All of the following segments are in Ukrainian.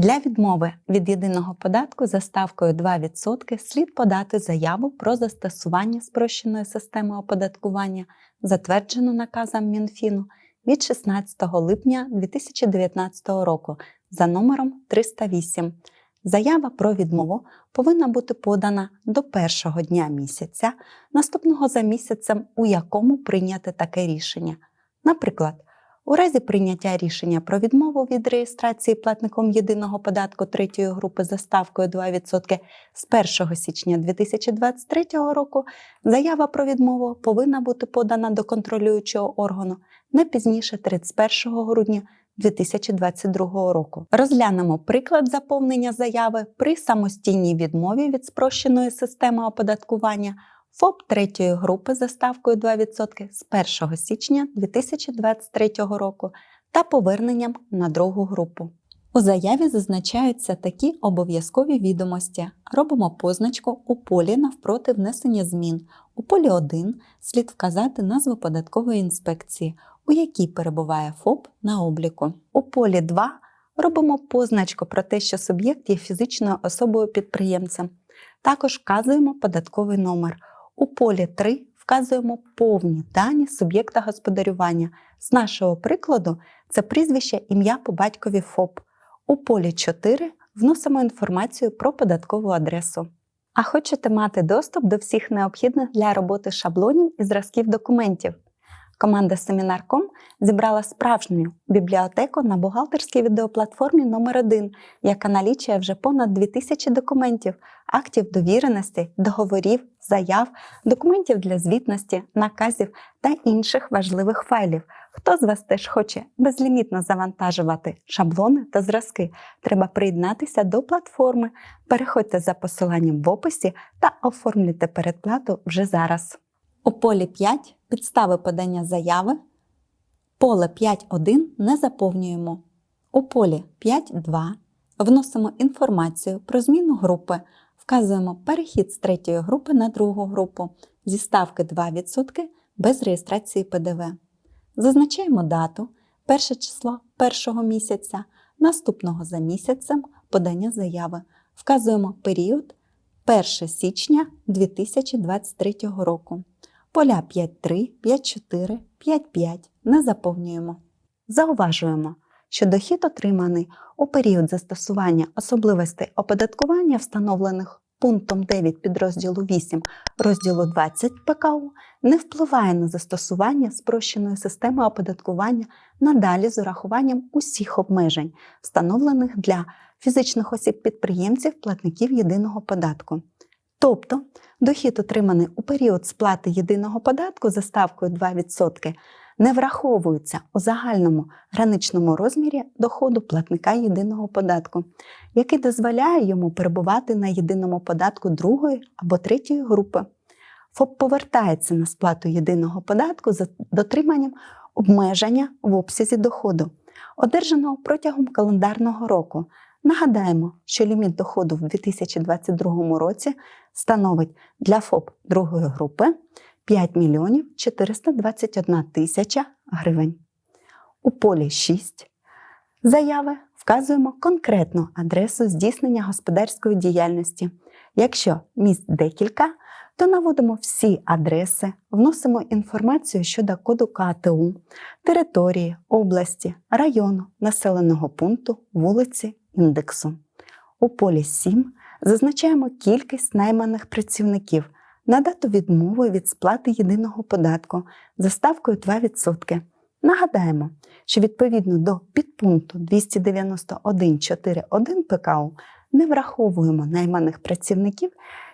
Для відмови від єдиного податку за ставкою 2% слід подати заяву про застосування спрощеної системи оподаткування, затверджену наказом Мінфіну від 16 липня 2019 року за номером 308. Заява про відмову повинна бути подана до першого дня місяця, наступного за місяцем, у якому прийняте таке рішення. Наприклад, у разі прийняття рішення про відмову від реєстрації платником єдиного податку третьої групи за ставкою 2% з 1 січня 2023 року, заява про відмову повинна бути подана до контролюючого органу не пізніше 31 грудня 2022 року. Розглянемо приклад заповнення заяви при самостійній відмові від спрощеної системи оподаткування ФОП третьої групи за ставкою 2% з 1 січня 2023 року та поверненням на другу групу. У заяві зазначаються такі обов'язкові відомості. Робимо позначку у полі навпроти внесення змін. У полі 1 слід вказати назву податкової інспекції, у якій перебуває ФОП на обліку. У полі 2 робимо позначку про те, що суб'єкт є фізичною особою підприємцем. Також вказуємо податковий номер. У полі 3 вказуємо повні дані суб'єкта господарювання. З нашого прикладу це прізвище ім'я по батькові ФОП. У полі 4 вносимо інформацію про податкову адресу. А хочете мати доступ до всіх необхідних для роботи шаблонів і зразків документів? Команда Семінар.ком зібрала справжню бібліотеку на бухгалтерській відеоплатформі номер 1 яка налічує вже понад 2000 документів, актів довіреності, договорів, заяв, документів для звітності, наказів та інших важливих файлів. Хто з вас теж хоче безлімітно завантажувати шаблони та зразки, треба приєднатися до платформи. Переходьте за посиланням в описі та оформлюйте передплату вже зараз. У полі 5 підстави подання заяви. Поле 5.1 не заповнюємо. У полі 5.2 вносимо інформацію про зміну групи, вказуємо перехід з третьої групи на другу групу зі ставки 2% без реєстрації ПДВ. Зазначаємо дату, перше число першого місяця, наступного за місяцем подання заяви. Вказуємо період 1 січня 2023 року. Поля 5.3, 5.4, 5.5 не заповнюємо. Зауважуємо, що дохід отриманий у період застосування особливостей оподаткування, встановлених пунктом 9 підрозділу 8 розділу 20 ПКУ, не впливає на застосування спрощеної системи оподаткування надалі з урахуванням усіх обмежень, встановлених для фізичних осіб-підприємців платників єдиного податку. Тобто дохід, отриманий у період сплати єдиного податку за ставкою 2%, не враховується у загальному граничному розмірі доходу платника єдиного податку, який дозволяє йому перебувати на єдиному податку другої або третьої групи. ФОП повертається на сплату єдиного податку за дотриманням обмеження в обсязі доходу, одержаного протягом календарного року. Нагадаємо, що ліміт доходу в 2022 році становить для ФОП другої групи 5 мільйонів 421 тисяча гривень. У полі 6 заяви вказуємо конкретну адресу здійснення господарської діяльності. Якщо місць декілька, то наводимо всі адреси, вносимо інформацію щодо коду КТУ, території, області, району, населеного пункту, вулиці, індексу. У полі 7 зазначаємо кількість найманих працівників на дату відмови від сплати єдиного податку за ставкою 2%. Нагадаємо, що відповідно до підпункту 291.4.1 ПКУ не враховуємо найманих працівників,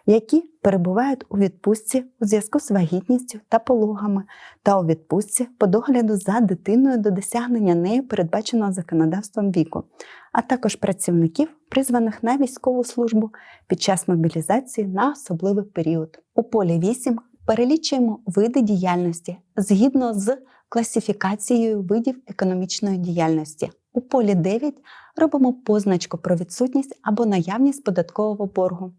які перебувають у відпустці у зв'язку з вагітністю та пологами та у відпустці по догляду за дитиною до досягнення нею передбаченого законодавством віку, а також працівників, призваних на військову службу під час мобілізації на особливий період. У полі 8 перелічуємо види діяльності згідно з класифікацією видів економічної діяльності. У полі 9 робимо позначку про відсутність або наявність податкового боргу.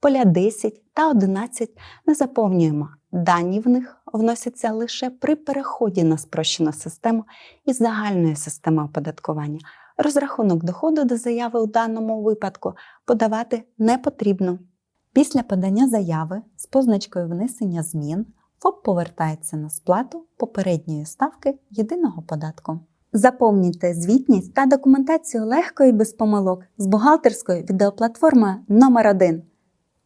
Поля 10 та 11 не заповнюємо. Дані в них вносяться лише при переході на спрощену систему із загальної системи оподаткування. Розрахунок доходу до заяви у даному випадку подавати не потрібно. Після подання заяви з позначкою внесення змін ФОП повертається на сплату попередньої ставки єдиного податку. Заповнюйте звітність та документацію легко і без помилок з бухгалтерською відеоплатформою номер 1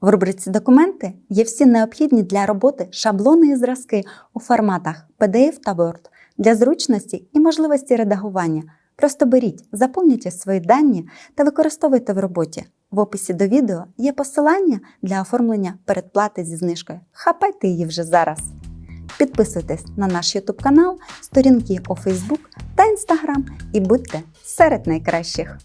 В рубриці Документи є всі необхідні для роботи шаблони і зразки у форматах PDF та Word для зручності і можливості редагування. Просто беріть, заповнюйте свої дані та використовуйте в роботі. В описі до відео є посилання для оформлення передплати зі знижкою. Хапайте її вже зараз. Підписуйтесь на наш YouTube канал, сторінки у Facebook та інстаграм і будьте серед найкращих.